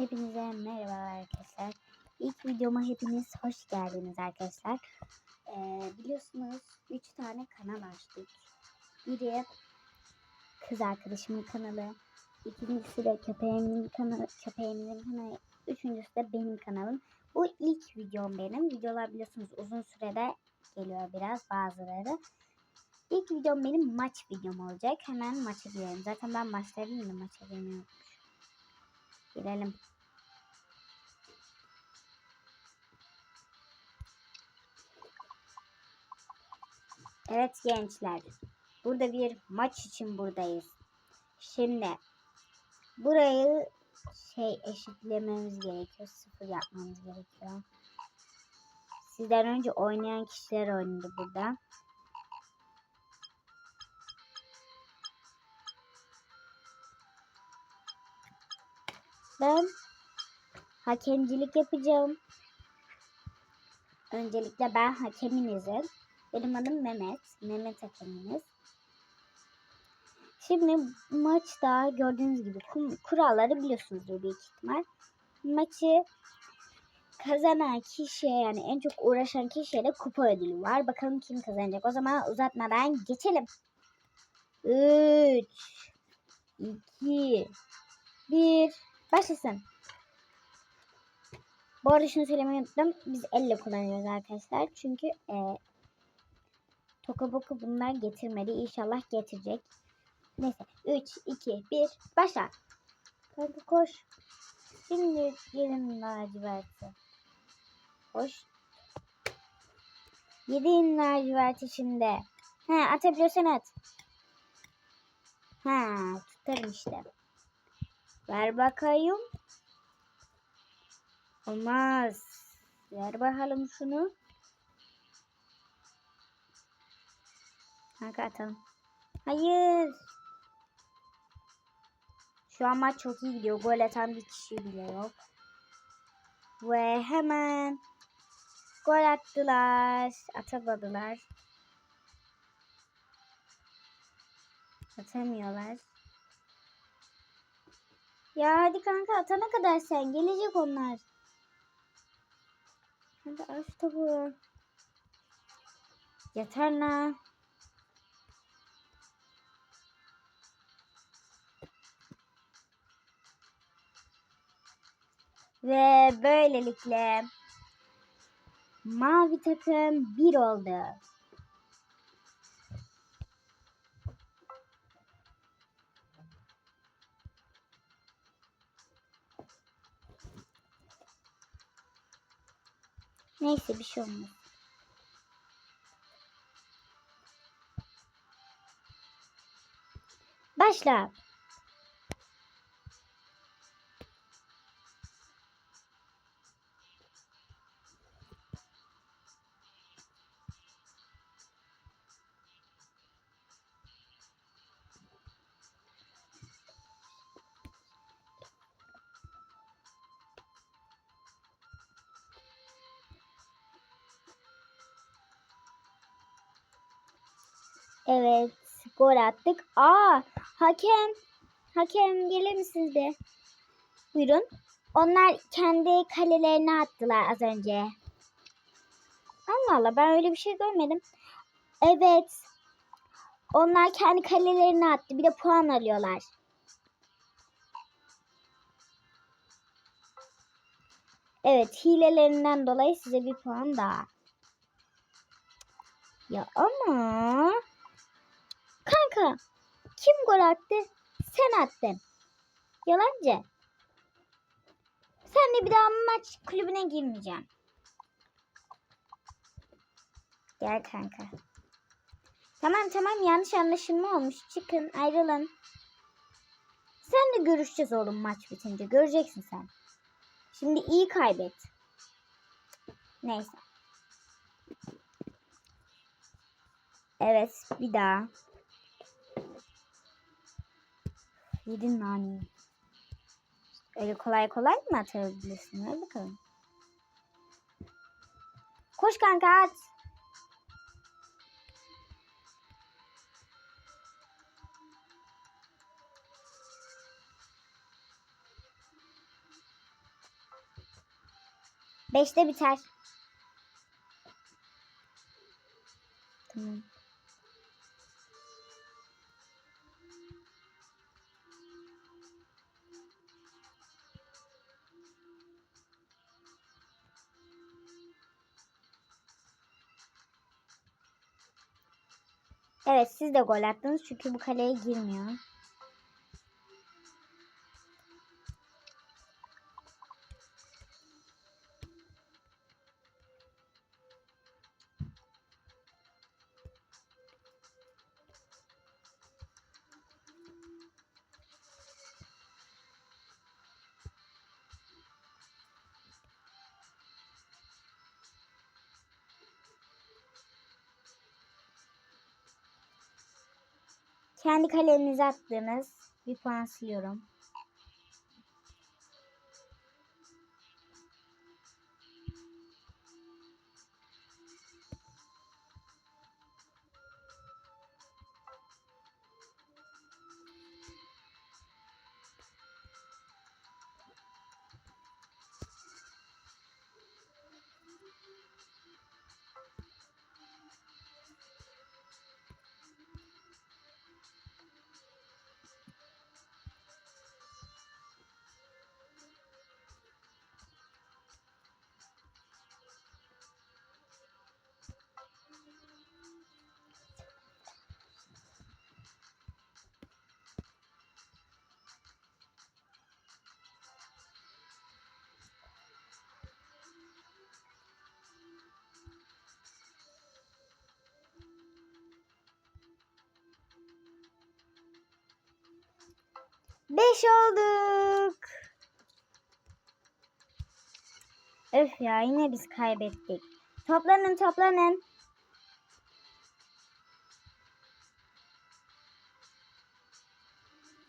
Hepinize merhaba arkadaşlar. İlk videoma hepiniz hoş geldiniz arkadaşlar. Ee, biliyorsunuz 3 tane kanal açtık. Biri kız arkadaşımın kanalı. İkincisi de köpeğimin kanalı, köpeğimizin kanalı. Üçüncüsü de benim kanalım. Bu ilk videom benim. Videolar biliyorsunuz uzun sürede geliyor biraz bazıları. İlk videom benim maç videom olacak. Hemen maça girelim. Zaten ben maçlarım da maça girmiyorum. Girelim. Evet gençler. Burada bir maç için buradayız. Şimdi burayı şey eşitlememiz gerekiyor. Sıfır yapmamız gerekiyor. Sizden önce oynayan kişiler oynadı burada. Ben hakemcilik yapacağım. Öncelikle ben hakeminizim. Benim adım Mehmet. Mehmet hakeminiz. Şimdi maçta gördüğünüz gibi kuralları biliyorsunuzdur büyük ihtimal. Maçı kazanan kişiye yani en çok uğraşan kişiye de kupa ödülü var. Bakalım kim kazanacak. O zaman uzatmadan geçelim. 3 2 1 Başlasın. Bu arada şunu söylemeyi unuttum. Biz elle kullanıyoruz arkadaşlar. Çünkü e, Tokaboku bunlar getirmedi. İnşallah getirecek. Neyse. 3, 2, 1. Başla. Kanka koş. Şimdi gelin laciverti. Koş. Yediğin laciverti şimdi. He atabiliyorsan at. Ha tutarım işte. Ver bakayım. Olmaz. Ver bakalım şunu. Kanka atalım. Hayır. Şu an maç çok iyi gidiyor. Gol atan bir kişi bile yok. Ve hemen gol attılar. Atamadılar. Atamıyorlar. Ya hadi kanka atana kadar sen. Gelecek onlar. Hadi aç topu. Yeter la. Ve böylelikle mavi takım bir oldu. Neyse bir şey olmaz. Başla. Evet. Gol attık. Aa hakem. Hakem gelir misiniz de? Buyurun. Onlar kendi kalelerine attılar az önce. Allah Allah ben öyle bir şey görmedim. Evet. Onlar kendi kalelerine attı. Bir de puan alıyorlar. Evet hilelerinden dolayı size bir puan daha. Ya ama Kanka kim gol attı? Sen attın. Yalancı. Sen de bir daha maç kulübüne girmeyeceğim. Gel kanka. Tamam tamam yanlış anlaşılma olmuş. Çıkın ayrılın. Sen de görüşeceğiz oğlum maç bitince. Göreceksin sen. Şimdi iyi kaybet. Neyse. Evet bir daha. Yedin nani. Öyle kolay kolay mı atabilirsin? Hadi bakalım. Koş kanka at. Beşte biter. Tamam. Evet siz de gol attınız çünkü bu kaleye girmiyor. Kendi kalenize attığınız bir puan siliyorum. Beş olduk. Öf ya yine biz kaybettik. Toplanın toplanın.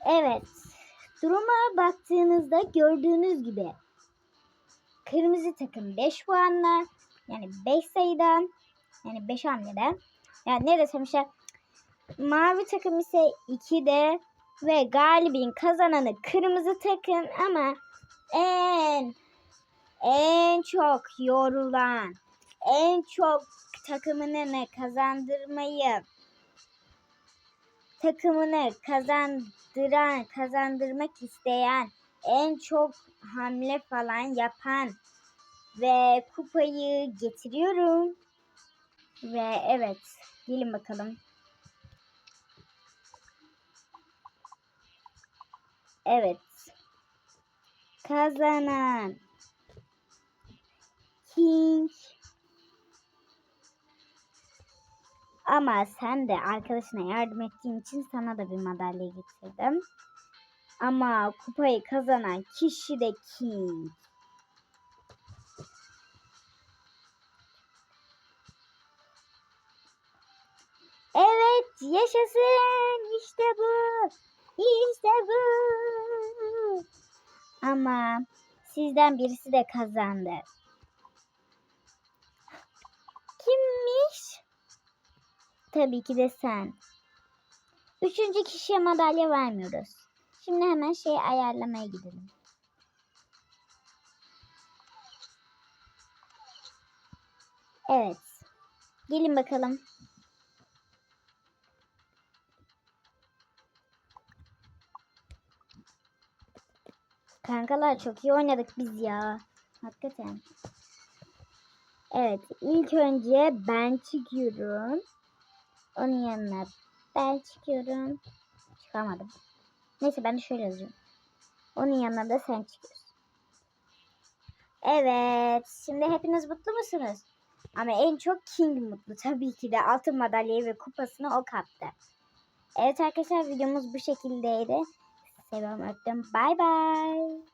Evet. Duruma baktığınızda gördüğünüz gibi kırmızı takım 5 puanla yani 5 sayıdan yani 5 hamleden yani ne desem işte mavi takım ise 2'de ve galibin kazananı kırmızı takım ama en en çok yorulan en çok takımını kazandırmayı takımını kazandıran kazandırmak isteyen en çok hamle falan yapan ve kupayı getiriyorum. Ve evet gelin bakalım Evet. Kazanan King. Ama sen de arkadaşına yardım ettiğin için sana da bir madalya getirdim. Ama kupayı kazanan kişi de King. Evet yaşasın işte bu. İşte bu. Ama sizden birisi de kazandı. Kimmiş? Tabii ki de sen. Üçüncü kişiye madalya vermiyoruz. Şimdi hemen şey ayarlamaya gidelim. Evet. Gelin bakalım. Kankalar çok iyi oynadık biz ya. Hakikaten. Evet ilk önce ben çıkıyorum. Onun yanına ben çıkıyorum. Çıkamadım. Neyse ben de şöyle yazacağım. Onun yanına da sen çıkıyorsun. Evet. Şimdi hepiniz mutlu musunuz? Ama en çok King mutlu. Tabii ki de altın madalyayı ve kupasını o kaptı. Evet arkadaşlar videomuz bu şekildeydi. Seviyorum öptüm. Bye bye.